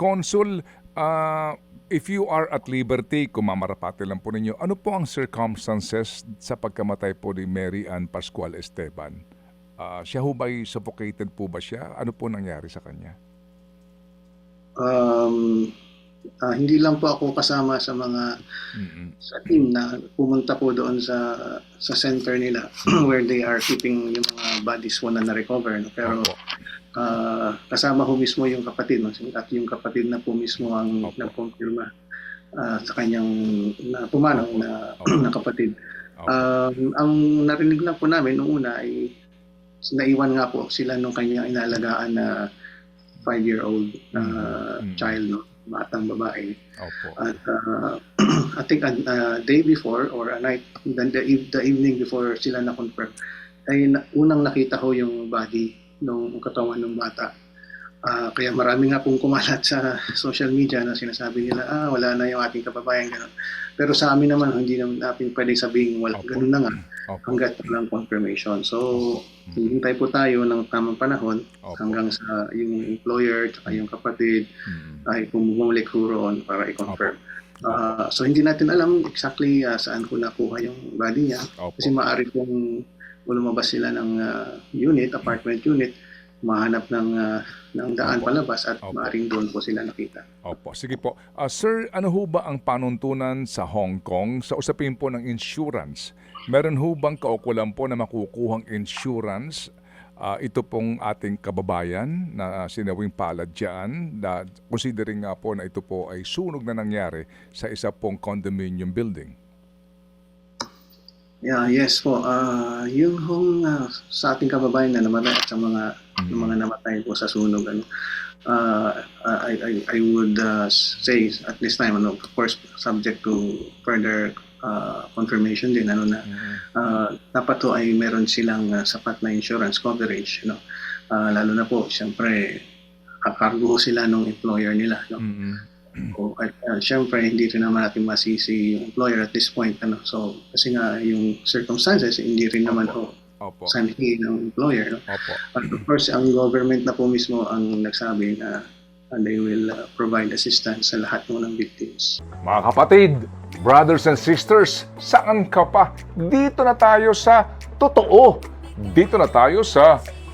Consul, ah, if you are at liberty, kung mamarapate lang po ninyo, ano po ang circumstances sa pagkamatay po ni Mary Ann Pascual Esteban? Ah, siya ho ba'y suffocated po ba siya? Ano po nangyari sa kanya? Um, ah, hindi lang po ako kasama sa mga Mm-mm. sa team na pumunta po doon sa sa center nila where they are keeping yung mga bodies po na na-recover. No? Pero Opo. ah, kasama ko mismo yung kapatid. No? At yung kapatid na po mismo ang nagkumpirma ah, sa kanyang na pumanaw na, na kapatid. Opo. Um, ang narinig lang po namin noong una ay naiwan nga po sila nung kanyang inalagaan na five-year-old na Mm. child, no? batang babae. Opo. At uh, I think a, a day before or a night, the, the, the evening before sila na-confirm, ay na, unang nakita ko yung body ng katawan ng bata. Ah, kaya marami nga pong kumalat sa social media na sinasabi nila, ah, wala na yung ating kababayan, gano'n. Pero sa amin naman, hindi naman natin pwede sabihin, wala, Opo. gano'n na nga, Opo. hanggat walang confirmation. So, hihintay po tayo ng tamang panahon Opo. hanggang sa yung employer at yung kapatid Mm. ay ho roon para i-confirm. Ah, so hindi natin alam exactly ah, saan ko nakuha yung body niya Opo. kasi maaari kung lumabas sila ng ah, unit, apartment unit, mahanap ng ah, ng daan Opo. palabas at Opo. maaring doon po sila nakita. Opo, sige po. Ah, sir, ano ho ba ang panuntunan sa Hong Kong sa usapin po ng insurance? Meron ho bang kaukulan po na makukuhang insurance ah, ito pong ating kababayan na sinawing palad dyan, na considering nga po na ito po ay sunog na nangyari sa isa pong condominium building? Yeah, yes po. Ah, yung hong ah, sa ating kababayan na namatay at sa mga yung mga namatay po sa sunog ano. ah, I, I I would ah, say at this time ano, of course subject to further ah, confirmation din ano na ah, dapat to ay meron silang ah, sapat na insurance coverage no. Ah, lalo na po siyempre kakargo sila ng employer nila no. Mhm. O, at uh, syempre, hindi rin naman natin masisi yung employer at this point. Ano? So, kasi nga yung circumstances, hindi rin naman Opo. ho Opo. sanhi ng employer. No? Opo. But of course, ang government na po mismo ang nagsabi na uh, they will uh, provide assistance sa lahat mo ng victims. Mga kapatid, brothers and sisters, saan ka pa? Dito na tayo sa totoo. Dito na tayo sa